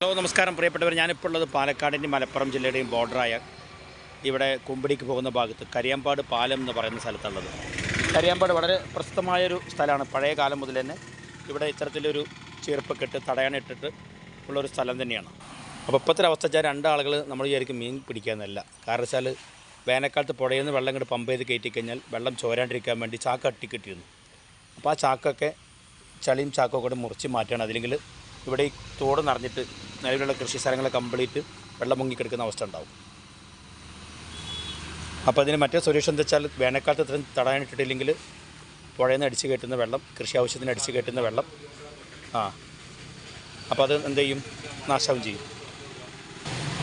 Hello നമസ്കാരം. പ്രിയപ്പെട്ടവർ ഞാനിപ്പോൾ ഉള്ളത് പാലക്കാടിന്റെയും മലപ്പുറം ജില്ലയുടെയും ബോർഡറായ ഇവിടെ കുമ്പിടിക്ക് പോകുന്ന ഭാഗത്ത് കരിയാമ്പാട് പാലം എന്ന് പറയുന്ന സ്ഥലത്തുള്ളത്. കരിയാമ്പാട് വളരെ പ്രസിദ്ധമായൊരു സ്ഥലമാണ്. പഴയ കാലം മുതൽ തന്നെ ഇവിടെ ഇത്തരത്തിലൊരു ചീർപ്പൊക്കെട്ട് തടയാനിട്ടിട്ട് ഉള്ളൊരു സ്ഥലം തന്നെയാണ്. അപ്പോൾ ഇപ്പോഴത്തെ അവസ്ഥ വെച്ചാൽ രണ്ടാളുകൾ നമ്മൾ വിചാരിക്കും മീൻ പിടിക്കാമെന്നല്ല. കാരണം വെച്ചാൽ വേനൽക്കാലത്ത് പുഴയിൽ നിന്ന് വെള്ളം ഇങ്ങോട്ട് പമ്പ് ചെയ്ത് കയറ്റി കഴിഞ്ഞാൽ വെള്ളം ചോരാണ്ടിരിക്കാൻ വേണ്ടി ചാക്ക് അട്ടിക്കിട്ടിരുന്നു അപ്പോൾ ആ ചാക്കൊക്കെ ചളിയും ചാക്കൊക്കെ കൂടെ മുറിച്ച് മാറ്റുകയാണ്. അതില്ലെങ്കിൽ ഇവിടെ ഈ തോട് നിറഞ്ഞിട്ട് നിലവിലുള്ള കൃഷി സ്ഥലങ്ങൾ കംപ്ലീറ്റ് വെള്ളം മുങ്ങിക്കിടക്കുന്ന അവസ്ഥ ഉണ്ടാവും. അപ്പോൾ അതിന് മറ്റേ സൊല്യൂഷൻ എന്താ വെച്ചാൽ വേനൽക്കാലത്ത് ഇത്രയും തടയാനിട്ടിട്ടില്ലെങ്കിൽ പുഴയിൽ നിന്ന് അടിച്ചു കയറ്റുന്ന വെള്ളം കൃഷി ആവശ്യത്തിന് അടിച്ചു കയറ്റുന്ന വെള്ളം ആ. അപ്പോൾ അത് എന്ത് ചെയ്യും? നാശവും ചെയ്യും.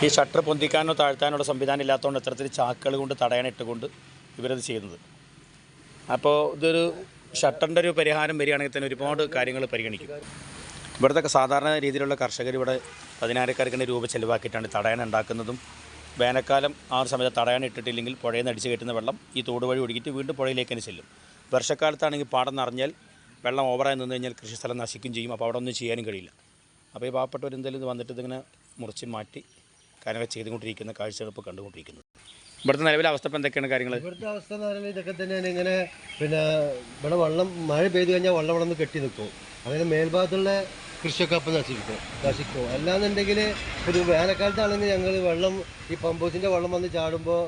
ഈ ഷട്ടർ പൊന്തിക്കാനോ താഴ്ത്താനോ സംവിധാനം ഇല്ലാത്തതുകൊണ്ട് ഇത്തരത്തിൽ ചാക്കുകൾ കൊണ്ട് തടയാനിട്ടുകൊണ്ട് ഇവരത് ചെയ്യുന്നത്. അപ്പോൾ ഇതൊരു ഷട്ടറിന്റെ ഒരു പരിഹാരം വരികയാണെങ്കിൽ തന്നെ ഒരുപാട് കാര്യങ്ങൾ പരിഗണിക്കും. ഇവിടുത്തെ സാധാരണ രീതിയിലുള്ള കർഷകർ ഇവിടെ പതിനായിരക്കണക്കിന് രൂപ ചെലവാക്കിയിട്ടാണ് തടയാൻ ഉണ്ടാക്കുന്നതും. വേനൽക്കാലം ആ ഒരു സമയത്ത് തടയാൻ ഇട്ടിട്ടില്ലെങ്കിൽ പുഴയിൽ നിന്ന് കയറ്റുന്ന വെള്ളം ഈ തോട് വഴി ഒഴുകിയിട്ട് വീണ്ടും പുഴയിലേക്ക് തന്നെ ചെല്ലും. വർഷക്കാലത്താണെങ്കിൽ പാടം നിറഞ്ഞാൽ വെള്ളം ഓവറായി നിന്ന് കഴിഞ്ഞാൽ കൃഷിസ്ഥലം നശിക്കും ചെയ്യും. അപ്പോൾ അവിടെ ഒന്നും ചെയ്യാനും കഴിയില്ല. അപ്പോൾ ഈ പാവപ്പെട്ടവർ എന്തെങ്കിലും ഇത് വന്നിട്ട് ഇതിങ്ങനെ മുറിച്ച് മാറ്റി കാര്യങ്ങൾ ചെയ്തുകൊണ്ടിരിക്കുന്ന കാഴ്ചകൾ ഇപ്പോൾ കണ്ടുകൊണ്ടിരിക്കുന്നത് ഇവിടുത്തെ നിലവിലെ അവസ്ഥ ഇപ്പം എന്തൊക്കെയാണ് കാര്യങ്ങൾ? ഇവിടുത്തെ അവസ്ഥ എന്ന് പറയുന്നത് ഇതൊക്കെ തന്നെയാണ്. ഇങ്ങനെ പിന്നെ ഇവിടെ വെള്ളം മഴ പെയ്തു കഴിഞ്ഞാൽ വെള്ളം ഇവിടെ നിന്ന് കെട്ടി നിൽക്കും. അങ്ങനെ മേൽഭാഗത്തുള്ള കൃഷിയൊക്കെ അപ്പം നശിക്കും നശിക്കും. അല്ലാന്നുണ്ടെങ്കിൽ ഒരു വേനൽക്കാലത്താണെങ്കിൽ ഞങ്ങൾ വെള്ളം ഈ പമ്പോസിന്റെ വെള്ളം വന്ന് ചാടുമ്പോൾ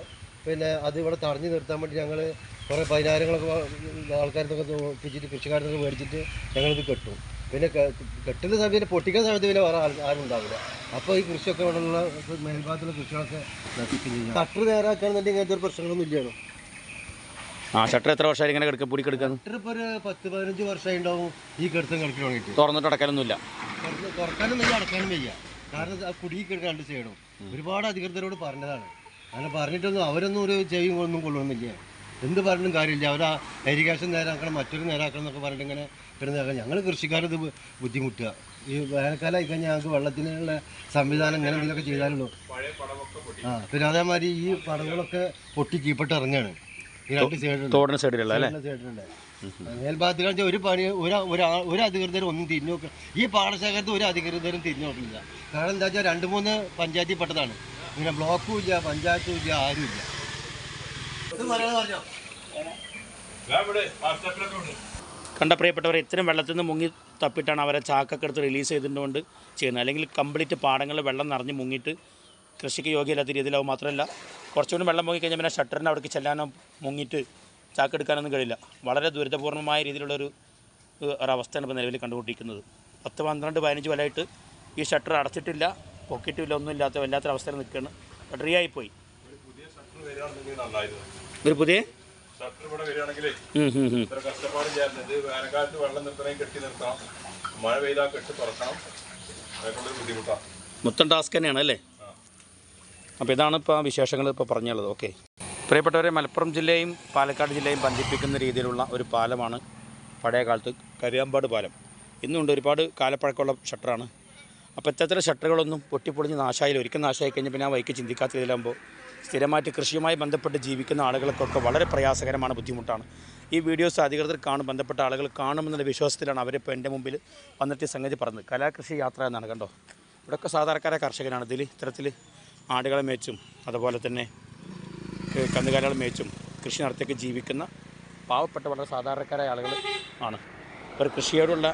പിന്നെ അത് ഇവിടെ തടഞ്ഞു നിർത്താൻ വേണ്ടി ഞങ്ങൾ കുറേ പതിനായിരങ്ങളൊക്കെ ആൾക്കാരത്തൊക്കെ ഒപ്പിച്ചിട്ട് കൃഷിക്കാരത്തൊക്കെ മേടിച്ചിട്ട് ഞങ്ങളിത് കെട്ടും. പിന്നെ കെട്ടുന്ന സമയത്ത് പൊട്ടിക്കുന്ന സമയത്ത് പിന്നെ വേറെ ആരും ഉണ്ടാവില്ല. അപ്പോൾ ഈ കൃഷിയൊക്കെ ഇവിടെയുള്ള മേൽഭാഗത്തുള്ള കൃഷികളൊക്കെ നശിപ്പിക്കുന്നു കട്ടർ നേരാക്കുകയാണെന്നുണ്ടെങ്കിൽ ഇങ്ങനത്തെ ഒരു പ്രശ്നങ്ങളൊന്നും ഇല്ലല്ലോ ആ ഷട്ടർ എത്ര വർഷമായി ഇങ്ങനെ കിടക്കുക പൂടി കിടക്കുന്നു ഷട്ടർ ഇപ്പോൾ ഒരു പത്ത് പതിനഞ്ച് വർഷമായി ഉണ്ടാവും ഈ കെടുത്തം കിടക്കി തുടങ്ങിയിട്ട് തുറന്നിട്ട് അടക്കാനൊന്നുമില്ല തുറക്കാനും വയ്യ അടക്കാനും വയ്യ. കാരണം കുടുങ്ങി കിടക്കാൻ രണ്ട് സൈഡും. ഒരുപാട് അധികൃതരോട് പറഞ്ഞതാണ്. അങ്ങനെ പറഞ്ഞിട്ടൊന്നും അവരൊന്നും ഒരു ചെവിയും ഒന്നും കൊള്ളുന്നില്ല. എന്ത് പറഞ്ഞും കാര്യമില്ല. അവർ ആ ഇറിഗേഷൻ നേരാക്കണം മറ്റൊരു നേരാക്കണം എന്നൊക്കെ പറഞ്ഞിട്ട് ഇങ്ങനെ കിടന്നേക്കാം ഞങ്ങൾ കൃഷിക്കാരത് ബുദ്ധിമുട്ടുക. ഈ വേനൽക്കാലം ആയി കഴിഞ്ഞാൽ ഞങ്ങൾക്ക് വെള്ളത്തിനുള്ള സംവിധാനം ഇങ്ങനെ എന്തെങ്കിലുമൊക്കെ ചെയ്താലുള്ളൂ ആ പിന്നെ അതേമാതിരി ഈ പടവുകളൊക്കെ പൊട്ടി കീപ്പെട്ട് ഇറങ്ങുകയാണ്. തോടിന് സൈഡിലുള്ള അല്ലേ? മേൽഭാഗത്ത് കാണിച്ച ഒരു പണി ഒരു ഒരാ ഒരു അധികൃതരും ഒന്നും തിരിഞ്ഞു നോക്കുക ഈ പാടശേഖരത്ത് ഒരു അധികൃതരും തിരിഞ്ഞു നോക്കില്ല. കാരണം എന്താ വെച്ചാൽ രണ്ട് മൂന്ന് പഞ്ചായത്തിൽ പെട്ടതാണ്. പിന്നെ ബ്ലോക്കും ഇല്ല പഞ്ചായത്തും ഇല്ല ആരും ഇല്ല. കണ്ട പ്രിയപ്പെട്ടവർ ഇത്തരം വെള്ളത്തിൽ നിന്ന് മുങ്ങി തപ്പിട്ടാണ് അവരെ ചാക്കൊക്കെ എടുത്ത് റിലീസ് ചെയ്തിട്ടുകൊണ്ട് ചെയ്യുന്നത്. അല്ലെങ്കിൽ കംപ്ലീറ്റ് പാടങ്ങളിൽ വെള്ളം നിറഞ്ഞ് മുങ്ങിയിട്ട് കൃഷിക്ക് യോഗ്യമല്ലാത്ത രീതിയിലാവും മാത്രമല്ല കുറച്ചുകൂടി വെള്ളം മുങ്ങി കഴിഞ്ഞാൽ പിന്നെ ഷട്ടറിന് അവിടേക്ക് ചെല്ലാനോ മുങ്ങിയിട്ട് ചാക്കെടുക്കാനൊന്നും കഴിയില്ല. വളരെ ദുരിതപൂർണമായ രീതിയിലുള്ളൊരു ഒരവസ്ഥയാണ് ഇപ്പോൾ നിലവിൽ കണ്ടുകൊണ്ടിരിക്കുന്നത്. പത്ത് പന്ത്രണ്ട് പതിനഞ്ച് കൊല്ലമായിട്ട് ഈ ഷട്ടർ അടച്ചിട്ടില്ല പൊക്കിയിട്ടില്ല ഒന്നും ഇല്ലാത്ത വല്ലാത്തൊരവസ്ഥയിൽ നിൽക്കുകയാണ്. ഡ്രീ ആയിപ്പോയി. ഒരു പുതിയ ഷട്ടർ ഇവിടെ വരികയാണെങ്കിലേ ഉം, ഉം, ഉം. ഇത്ര കഷ്ടപ്പാട് ചെയ്യാറുണ്ട് ഇത് വേനൽക്കാലത്ത് വെള്ളം നിർത്തണമെങ്കിൽ കെട്ടി നിർത്തണം. മഴ പെയ്താൽ കെട്ടി തുറക്കണം. അതൊക്കെ ബുദ്ധിമുട്ടാണ് മൊത്തം ടാസ്ക് തന്നെയാണ് അല്ലേ? അപ്പോൾ ഇതാണ് ഇപ്പോൾ വിശേഷങ്ങൾ ഇപ്പോൾ പറഞ്ഞുള്ളത്. ഓക്കെ പ്രിയപ്പെട്ടവരെ മലപ്പുറം ജില്ലയും പാലക്കാട് ജില്ലയും ബന്ധിപ്പിക്കുന്ന രീതിയിലുള്ള ഒരു പാലമാണ് പഴയ കാലത്ത് കരിയാമ്പാട് പാലം. ഇന്നുണ്ട് ഒരുപാട് കാലപ്പഴക്കമുള്ള ഷട്ടറാണ്. അപ്പോൾ ഇത്തരത്തിലെ ഷട്ടറുകളൊന്നും പൊട്ടിപ്പൊളിഞ്ഞ് നാശമായില്ല. ഒരിക്കൽ നാശമായി കഴിഞ്ഞാൽ പിന്നെ ആ വൈക്ക് ചിന്തിക്കാത്ത രീതിയിലാകുമ്പോൾ സ്ഥിരമായിട്ട് കൃഷിയുമായി ബന്ധപ്പെട്ട് ജീവിക്കുന്ന ആളുകൾക്കൊക്കെ വളരെ പ്രയാസകരമാണ് ബുദ്ധിമുട്ടാണ്. ഈ വീഡിയോസ് അധികൃതർ കാണും ബന്ധപ്പെട്ട ആളുകൾ കാണുമെന്നുള്ള വിശ്വാസത്തിലാണ് അവരിപ്പോൾ എന്റെ മുമ്പിൽ വന്നിട്ട് സംഗതി പറഞ്ഞത്. കലാകൃഷി യാത്ര എന്നാണ് കണ്ടോ? ഇവിടെയൊക്കെ സാധാരണക്കാരായ കർഷകനാണ് ഇതിൽ ഇത്തരത്തിൽ ആടുകളെ മേച്ചും അതുപോലെ തന്നെ കന്നുകാലികളെ മേച്ചും കൃഷി നടത്തിയൊക്കെ ജീവിക്കുന്ന പാവപ്പെട്ട വളരെ സാധാരണക്കാരായ ആളുകൾ ആണ്. ഒരു കൃഷിയോടുള്ള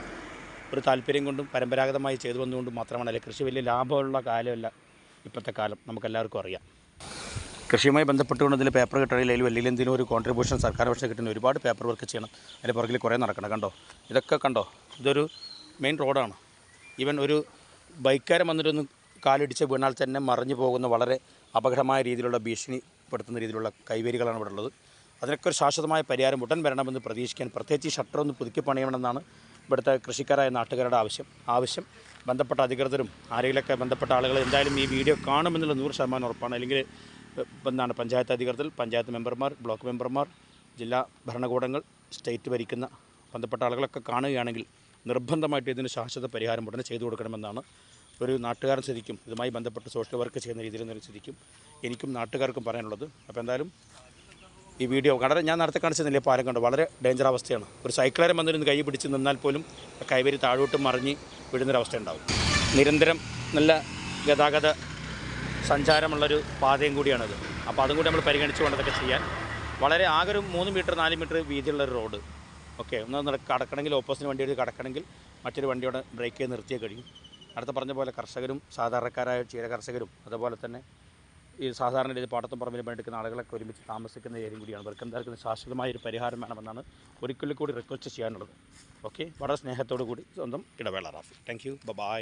ഒരു താല്പര്യം കൊണ്ടും പരമ്പരാഗതമായി ചെയ്തു വന്നുകൊണ്ടും മാത്രമാണ് അല്ലെങ്കിൽ കൃഷി വലിയ ലാഭമുള്ള കാലമല്ല ഇപ്പോഴത്തെ കാലം നമുക്കെല്ലാവർക്കും അറിയാം. കൃഷിയുമായി ബന്ധപ്പെട്ടുകൊണ്ട് ഇതിൽ പേപ്പർ കിട്ടണമെങ്കിൽ അതിൽ വലിയ എന്തെങ്കിലും ഒരു കോൺട്രിബ്യൂഷൻ സർക്കാർ പക്ഷേ കിട്ടുന്ന ഒരുപാട് പേപ്പർ വർക്ക് ചെയ്യണം. അതിന്റെ പുറകിൽ കുറേ നടക്കണം കണ്ടോ? ഇതൊക്കെ കണ്ടോ? ഇതൊരു മെയിൻ റോഡാണ് ഈവൻ ഒരു ബൈക്കാരൻ വന്നിട്ടൊന്ന് കാലിടിച്ച് വീണാൽ തന്നെ മറിഞ്ഞു പോകുന്ന വളരെ അപകടമായ രീതിയിലുള്ള ഭീഷണിപ്പെടുത്തുന്ന രീതിയിലുള്ള കൈവേരികളാണ് ഇവിടെ ഉള്ളത്. അതിനൊക്കെ ഒരു ശാശ്വതമായ പരിഹാരം ഉടൻ വരണമെന്ന് പ്രതീക്ഷിക്കാൻ പ്രത്യേകിച്ച് ഈ ഷട്ടർ ഒന്ന് പുതുക്കി പണിയണമെന്നാണ് ഇവിടുത്തെ കൃഷിക്കാരായ നാട്ടുകാരുടെ ആവശ്യം. ആവശ്യം ബന്ധപ്പെട്ട അധികൃതരും ആരെങ്കിലൊക്കെ ബന്ധപ്പെട്ട ആളുകൾ എന്തായാലും ഈ വീഡിയോ കാണുമെന്നുള്ള നൂറ് ശതമാനം ഉറപ്പാണ്. അല്ലെങ്കിൽ എന്താണ് പഞ്ചായത്ത് അധികൃതർ പഞ്ചായത്ത് മെമ്പർമാർ ബ്ലോക്ക് മെമ്പർമാർ ജില്ലാ ഭരണകൂടങ്ങൾ സ്റ്റേറ്റ് ഭരിക്കുന്ന ബന്ധപ്പെട്ട ആളുകളൊക്കെ കാണുകയാണെങ്കിൽ നിർബന്ധമായിട്ട് ഇതിന് ശാശ്വത പരിഹാരം ഉടനെ ചെയ്തു കൊടുക്കണമെന്നാണ് ഒരു നാട്ടുകാരൻ ശരിക്കും ഇതുമായി ബന്ധപ്പെട്ട് സോഷ്യൽ വർക്ക് ചെയ്യുന്ന രീതിയിൽ ശരിക്കും എനിക്കും നാട്ടുകാർക്കും പറയാനുള്ളത്. അപ്പോൾ എന്തായാലും ഈ വീഡിയോ വളരെ ഞാൻ നേരത്തെ കാണിച്ചതില്ലേ പാലം കണ്ടു. വളരെ ഡേഞ്ചർ അവസ്ഥയാണ്. ഒരു സൈക്കിളേരം വന്നിരുന്ന് കൈ പിടിച്ച് നിന്നാൽ പോലും കൈവരി താഴോട്ട് മറിഞ്ഞ് വിടുന്നൊരവസ്ഥ ഉണ്ടാവും. നിരന്തരം നല്ല ഗതാഗത സഞ്ചാരമുള്ളൊരു പാതയും കൂടിയാണിത്. അപ്പോൾ അതും കൂടി നമ്മൾ പരിഗണിച്ചുകൊണ്ട് അതൊക്കെ ചെയ്യാൻ വളരെ ആകെ ഒരു മൂന്ന് മീറ്റർ നാല് മീറ്റർ വീതിയുള്ള ഒരു റോഡ്. ഓക്കെ ഒന്ന് കടക്കണമെങ്കിൽ ഓപ്പോസിറ്റ് വണ്ടിയോട് കടക്കണമെങ്കിൽ മറ്റൊരു വണ്ടിയോടെ ബ്രേക്ക് ചെയ്ത് നിർത്തിയേ കഴിയും. അടുത്ത പറഞ്ഞ പോലെ കർഷകരും സാധാരണക്കാരായ ക്ഷീര കർഷകരും അതുപോലെ തന്നെ ഈ സാധാരണ രീതി പാടത്തും പറമ്പിലും പണിയെടുക്കുന്ന ആളുകളൊക്കെ ഒരുമിച്ച് താമസിക്കുന്ന ഏരിയയും കൂടിയാണ്. അവർക്ക് എന്തായാലും ശാശ്വതമായ ഒരു പരിഹാരം വേണമെന്നാണ് ഒരിക്കലും കൂടി റിക്വസ്റ്റ് ചെയ്യാനുള്ളത്. ഓക്കെ വളരെ സ്നേഹത്തോടു കൂടി സ്വന്തം ഇടവേള റാഫി. Thank U by